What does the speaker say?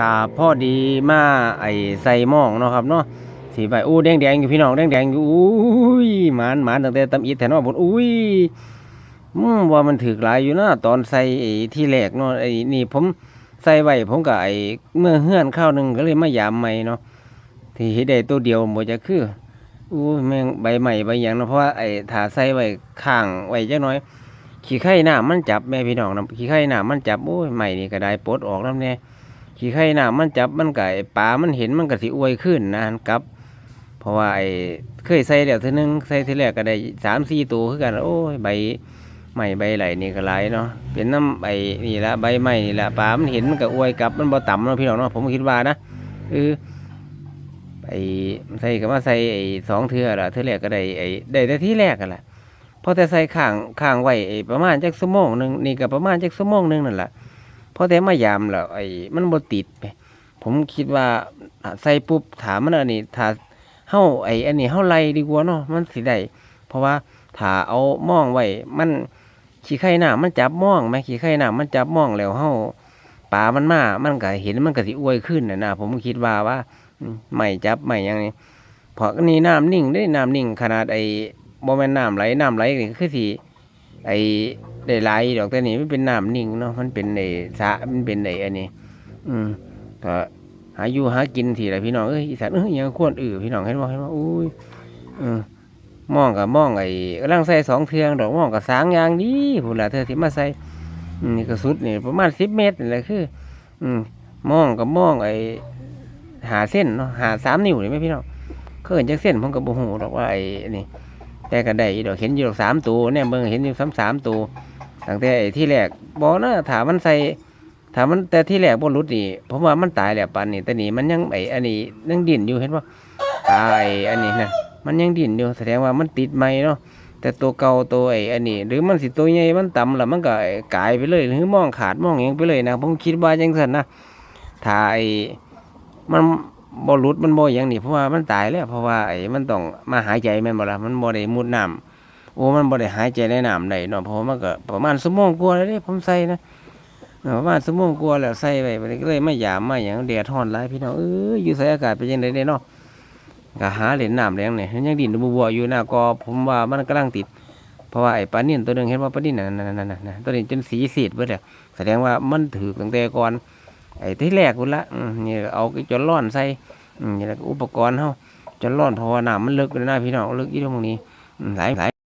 กาพ่อดีมาไอใส่หมองเนาะครับเนาะสีใบอู้แดงแดงอยู่พี่น้องแดงแดงอยู่อุ้ยหมานหมานตั้งแต่ตำอิดแถวเนาะพุ่นอุ้ยอืมว่ามันถือหลายอยู่นะตอนใส่ไอ้ที่แรกเนาะไอ้นี่ผมใส่ไว้ผมก็ไอ้เมื่อเฮือนข้าวหนึงก็เลยมายามใหม่เนาะที่เฮ็ดได้ตัวเดียวบ่จะคืออู้แม่งใบใหม่ใบหยังเนาะเพราะว่าไอ้ถ้าใส่ไว้ข้างไว้จักหน่อย ขี้ไข่หน้ำมันจับแม่พี่น้องนะขี้ไข่หน้ำมันจับโอ้ยใหม่นี่ก็ได้ปลดออกแล้วแน่ ขี้ไข่น้ำมันจับมันก็ไอ้ปลามันเห็นมันก็สิอวยขึ้นนะกลับ เพราะว่าไอ้เคยใส่แล้วเทีนึงใส่ทีแรกก็ได้สามสี่ตัวคือกันโอ้ยใบใหม่ใบไหลนี่ก็หลายเนาะเป็นน้ำใบนี่ละใบใหม่นี่ละปลามันเห็นมันก็อวยกลับมันบ่ต่ำเนาะพี่น้องเนาะผมคิดว่านะเออไอ้ใส่ก็มาใส่ไอ้สองเทื่อละเทือแรกก็ได้ไอ้ได้แต่ที่แรกกันแหละพอแต่ใส่ข้างข้างไว้ไอ้ประมาณจักชั่วโมงหนึ่งนี่ก็ประมาณจักชั่วโมงหนึ่งนั่นแหละ อแต่มายามแล้วไอ้มันบ่ติดไปผมคิดว่าใส่ปุ๊บถามมันอันนี้ถ้าเฮาไอ้อันนี้เฮาไล่ดีกว่าเนาะมันสิได้เพราะว่าถ้าเอามองไว้มันขี้ไข่น้ามันจับมองไหมขี้ไข่น้ามันจับมองแล้วเฮาปลามันมามันก็เห็นมันก็สิอวยขึ้นน่ะนะผมคิดว่าว่าอืมไม่จับไม่ยังนี่เพราะนี่น้ำนิ่งได้น้ำนิ่งขนาดไอ้บ่แม่นน้ำไหลน้ำไหลนี่คือสิไอ้ได้หลายดอกแต่นี่มันเป็นน้ำนิ่งเนาะมันเป็นไอ้สระมันเป็นไอ้อันนี้ อืมก็หาอยู่หากินทีละพี่น้องเอ้ยอีสานเอ้ยยังควรอือพี่น้องเห็นบ่เห็นบ่อุ้ยอืมมองกับมองไอ้กำลังใส่สองเทืองดอกมองกับสางยางดีพุ่นล่ะเธอสิมาใส่อืมนี่ก็สุดนี่ประมาณ10เมตรนี่แหละคือ อืมมองกับมองไอ้หาเส้นเนาะหาสามนิ้วนี่ไหมพี่น้องเคยเห็นจักเส้นผมก็บ่ฮู้ดอกว่าไอ้นี่ แต่ก็ได้อีดอกเห็นอยู่ดอกสามตัวเนี่ยเบิ่งเห็นอยู่สามสามตัวตั้งแต่ที่แรกบอนะถามมันใส่ถามมันแต่ที่แรกบ่หลุดนี่ผมว่ามันตายแล้วปานนี้แต่นี่มันยังไอ้อันนี้ยังดิ้นอยู่เห็นป่ตายอันนี้นะมันยังดิ้นอยู่แสดงว่ามันติดไหมเนาะแต่ตัวเก่าตัวไอ้อันนี้ หรือมันสิตัวใหญ่มันต่ำล้วมันก็กลายไปเลยหรือมองขาดมองหยังไปเลยนะผมคิดว่าจังซั่นนะถ้าไอมัน บ่หลุดมันบ่หยังนี่เพราะว่ามันตายแล้วเพราะว่าไอ้มันต้องมาหายใจแม่นบ่ล่ะมันบ่ได้มุดน้ำโอ้มันบ่ได้หายใจในน้ำได้เนาะเพราะว่ามันก็ประมาณชั่วโมงกว่าแล้วเด้ผมใส่นะประมาณชั่วโมงกว่าแล้วใส่ไว้บันก็เลยไม่ยามมาหยังแดดร้อนหลายพี่น้องเอ้ยอยู่ใส่อากาศเป็นจังไดเด้เนาะก็หาเล่นน้ำแรงนี่ยังดินบัวๆอยู่หน้าก็ผมว่ามันกำลังติด เพราะว่าไอ้ปลานิ่นตัวนึงเห็นว่าปลานิ่นนั่นนั่นนั่นนั่นตัวนี้จนสีสีดเบิดแล้วแสดงว่ามันถือตั้งแต่ก่อน ไอ้ที่แรกพุ่นละนี่เอาจนร้อนใส่นี่แหละอุปกรณ์เฮาจนร้อนเพราะว่าน้ำมันลึกเลยนะพี่น้องลึกอีตรงนี้หลายหลาย